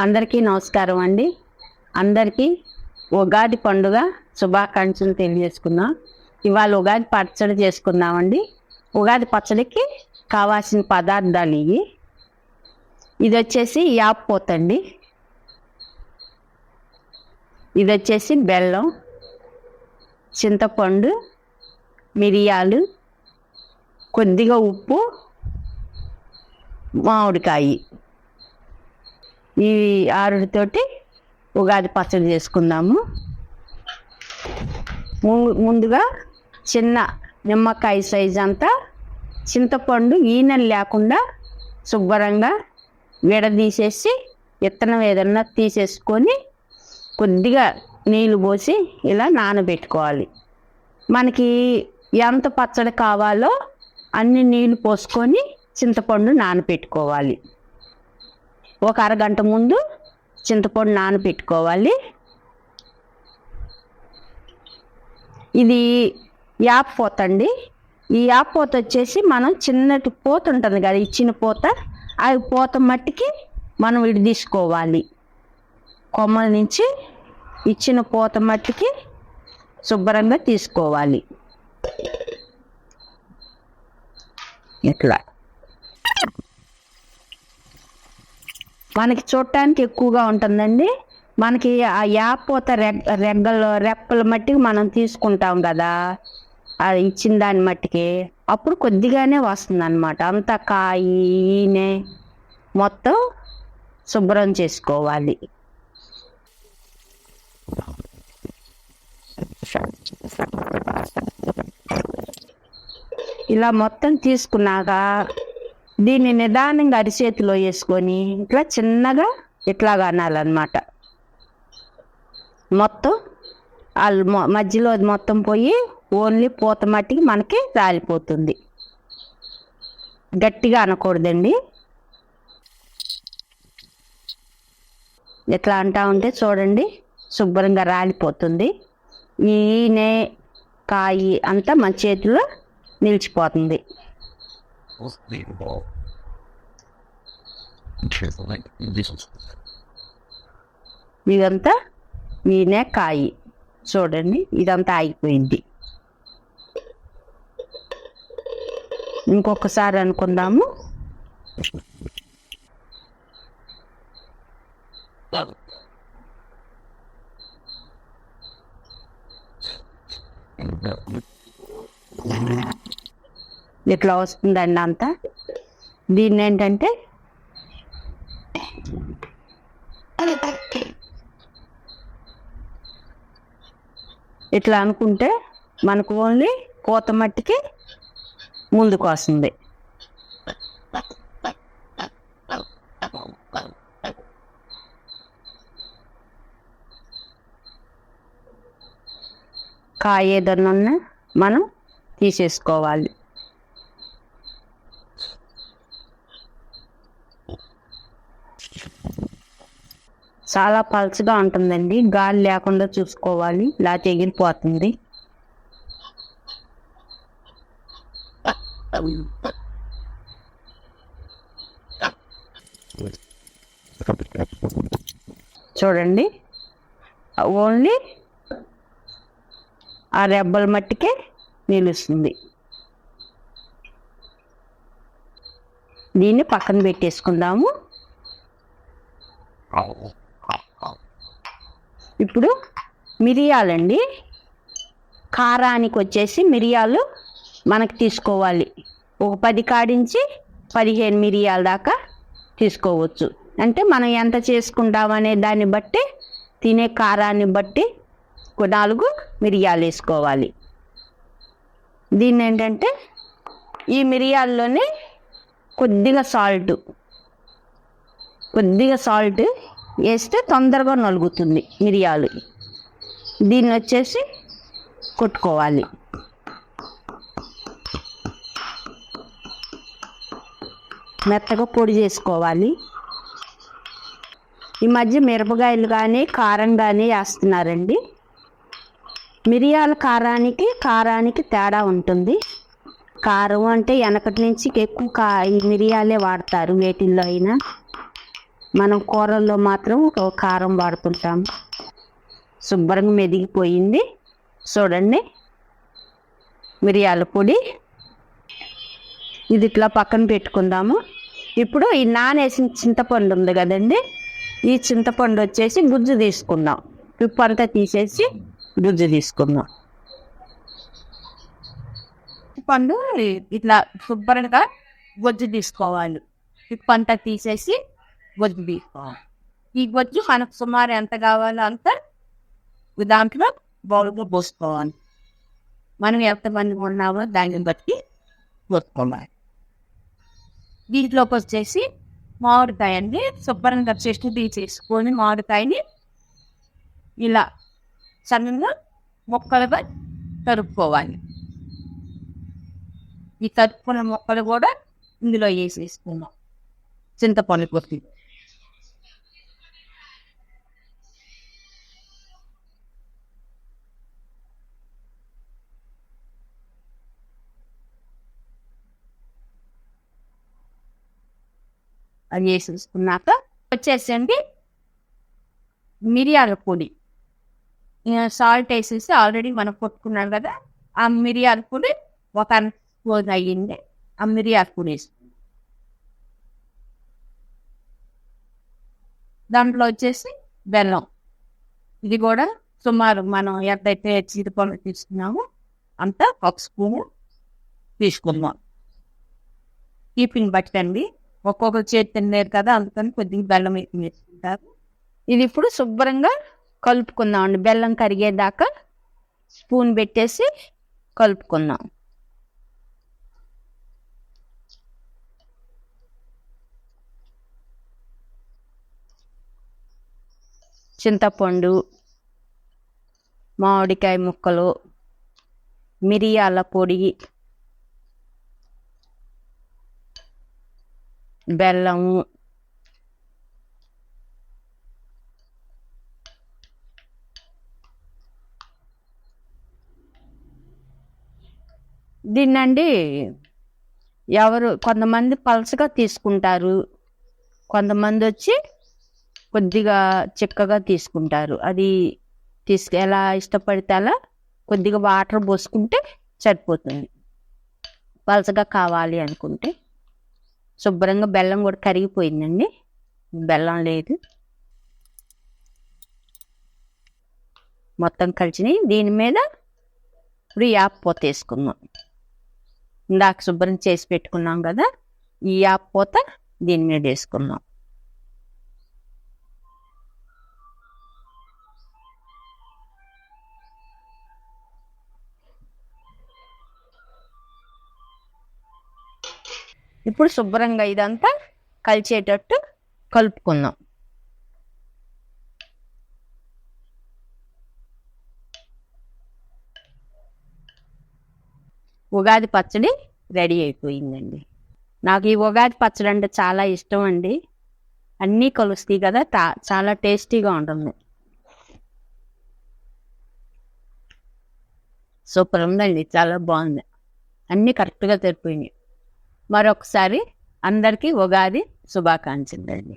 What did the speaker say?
అందరికీ నమస్కారం అండి. అందరికీ ఉగాది పండుగ శుభాకాంక్షలు తెలియజేసుకుందాం. ఇవాళ ఉగాది పచ్చడి చేసుకుందామండి. ఉగాది పచ్చడికి కావాల్సిన పదార్థాలు ఇవి. ఇది వచ్చేసి యాపోతండి ఇది వచ్చేసి బెల్లం చింతపండు మిరియాలు కొద్దిగా ఉప్పు మామిడికాయి. ఈ ఆరుడితోటి ఉగాది పచ్చడి చేసుకుందాము. ము- ముందుగా చిన్న నిమ్మకాయ సైజ్ అంతా చింతపండు ఈనెలు లేకుండా శుభ్రంగా విడదీసేసి విత్తనం ఏదన్నా తీసేసుకొని కొద్దిగా నీళ్ళు పోసి ఇలా నానబెట్టుకోవాలి. మనకి ఎంత పచ్చడి కావాలో అన్ని నీళ్ళు పోసుకొని చింతపండు నానబెట్టుకోవాలి. ఒక అరగంట ముందు చింతపండు నానబెట్టుకోవాలి ఇది యాప్ పోత అండి. ఈ యాప్ పోత వచ్చేసి మనం చిన్నటి పోత ఉంటుంది కదా ఇచ్చిన పోత ఆ పోత మట్టికి మనం విడి తీసుకోవాలి. కొమ్మల నుంచి ఇచ్చిన పోత మట్టికి శుభ్రంగా తీసుకోవాలి. ఇట్లా. మనకి చూడటానికి ఎక్కువగా ఉంటుందండి. మనకి ఆ యాపోత రెగ్ రెగ్గలు రెప్పల మట్టికి మనం తీసుకుంటాం కదా. అది ఇచ్చిన దాని మట్టికి. అప్పుడు కొద్దిగానే వస్తుంది అనమాట అంతా కాయి ఈనె మొత్తం శుభ్రం చేసుకోవాలి. ఇలా మొత్తం తీసుకున్నాక దీన్ని నిదానంగా అరిచేతిలో వేసుకొని ఇట్లా చిన్నగా ఇట్లాగా అనాలన్నమాట. మొత్తం వాళ్ళు మధ్యలో అది మొత్తం పోయి ఓన్లీ పూత మట్టికి మనకి రాలిపోతుంది. గట్టిగా అనకూడదండి. ఎట్లా అంటా ఉంటే చూడండి శుభ్రంగా రాలిపోతుంది. ఈ కాయి అంతా మన చేతిలో నిలిచిపోతుంది. This. ఇదంతా ఈయనే కాయి. చూడండి ఇదంతా ఆగిపోయింది. ఇంకొకసారి అనుకుందాము. ఇట్లా వస్తుందండి అంతా? దీన్ని ఏంటంటే ఇట్లా అనుకుంటే మనకు ఓన్లీ కోత మట్టికి ముందుకు వస్తుంది. కాయ ఏదన్నా మనం తీసేసుకోవాలి. చాలా పల్చగా ఉంటుందండి. గాలి లేకుండా చూసుకోవాలి. లేకపోతే ఎగిరిపోతుంది చూడండి. ఓన్లీ ఆ రెబ్బల మట్టికే నిలుస్తుంది. దీన్ని పక్కన పెట్టేసుకుందాము. ఇప్పుడు మిరియాలండి. కారానికి వచ్చేసి మిరియాలు మనకు తీసుకోవాలి. ఒక పది కాడించి పదిహేను మిరియాల దాకా తీసుకోవచ్చు. అంటే మనం ఎంత చేసుకుంటామనే దాన్ని బట్టి తినే కారాన్ని బట్టి నాలుగు మిరియాలు వేసుకోవాలి. దీన్ని ఏంటంటే ఈ మిరియాల్లోనే కొద్దిగా సాల్ట్ కొద్దిగా సాల్ట్ వేస్తే తొందరగా నలుగుతుంది మిరియాలు. దీన్ని వచ్చేసి కొట్టుకోవాలి. మెత్తగా పొడి చేసుకోవాలి. ఈ మధ్య మిరపకాయలు కానీ కారం కానీ వేస్తున్నారండి. మిరియాల కారానికి కారానికి తేడా ఉంటుంది. కారం అంటే వెనకటి నుంచి ఎక్కువ కా ఈ మిరియాలే వాడతారు వేటిల్లో అయినా. మనం కూరల్లో మాత్రం ఒక కారం వాడుతుంటాం శుభ్రంగా మెదిగిపోయింది. చూడండి. మిరియాల పొడి. ఇది ఇట్లా పక్కన పెట్టుకుందాము. ఇప్పుడు ఈ నానేసిన చింతపండు ఉంది కదండి. ఈ చింతపండు వచ్చేసి గుజ్జు తీసుకుందాం. పిప్పు అంతా తీసేసి గుజ్జు తీసుకుందాం. పండు ఇట్లా శుభ్రంగా గుజ్జు తీసుకోవాలి. పిప్పు అంతా తీసేసి గొజ్జు తీసుకోవాలి ఈ గొజ్జు మనకు సుమారు ఎంత కావాలో అంత దాంట్లో బౌల్గా పోసుకోవాలి. మనం ఎంతమంది ఉన్నామో దాన్ని బట్టి పోసుకోవాలి. దీంట్లోకి వచ్చేసి మామిడికాయ అండి శుభ్రంగా చెట్టు తీసేసుకొని మామిడికాయని ఇలా సన్నగా ముక్కలుగా తరుపుకోవాలి ఈ తరుపుకున్న మొక్కలు కూడా ఇందులో వేసేసుకుందాం. చింతపండు కొట్టి అది వేసేసుకున్నాక వచ్చేసండి మిరియాల పొడి. సాల్ట్ వేసేసి ఆల్రెడీ మనం కొట్టుకున్నాం కదా ఆ మిరియాల పొడి ఒక స్పూన్ అయ్యింది. ఆ మిరియాల పొడి వేసి. దాంట్లో వచ్చేసి బెల్లం. ఇది కూడా సుమారు మనం ఎంతైతే చింతపండు తీసుకున్నామో అంత ఒక స్పూన్ తీసుకుందాం. తీపిని బట్టండి. ఒక్కొక్కరు చేతి తినలేరు కదా అందుకని కొద్దిగా బెల్లం వేసుకుంటారు. ఇది ఇప్పుడు శుభ్రంగా కలుపుకుందాం బెల్లం కరిగేదాకా స్పూన్ పెట్టేసి కలుపుకుందాం. చింతపండు మామిడికాయ ముక్కలు మిరియాల పొడి బెల్లము దీన్నండి ఎవరు కొంతమంది పలసగా తీసుకుంటారు. కొంతమంది వచ్చి కొద్దిగా చిక్కగా తీసుకుంటారు. అది తీసుకు ఎలా ఇష్టపడితే అలా కొద్దిగా వాటర్ పోసుకుంటే సరిపోతుంది. పలసగా కావాలి అనుకుంటే. శుభ్రంగా బెల్లం కూడా కరిగిపోయిందండి. బెల్లం లేదు. మొత్తం కలిసినాయి. దీని మీద ఇప్పుడు యాప్ పోత వేసుకుందాం. ఇందాక శుభ్రం చేసి పెట్టుకున్నాం కదా ఈ యాప్ పోత దీని మీద వేసుకుందాం. ఇప్పుడు శుభ్రంగా ఇదంతా కలిసేటట్టు కలుపుకుందాం. ఉగాది పచ్చడి రెడీ అయిపోయిందండి. నాకు ఈ ఉగాది పచ్చడి అంటే చాలా ఇష్టం అండి. అన్నీ కలుస్తాయి కదా తా- చాలా టేస్టీగా ఉంటుంది. సూపర్ ఉందండి చాలా బాగుంది. అన్నీ కరెక్ట్గా సరిపోయినాయి. మరొకసారి అందరికీ ఉగాది శుభాకాంక్షలు అండి.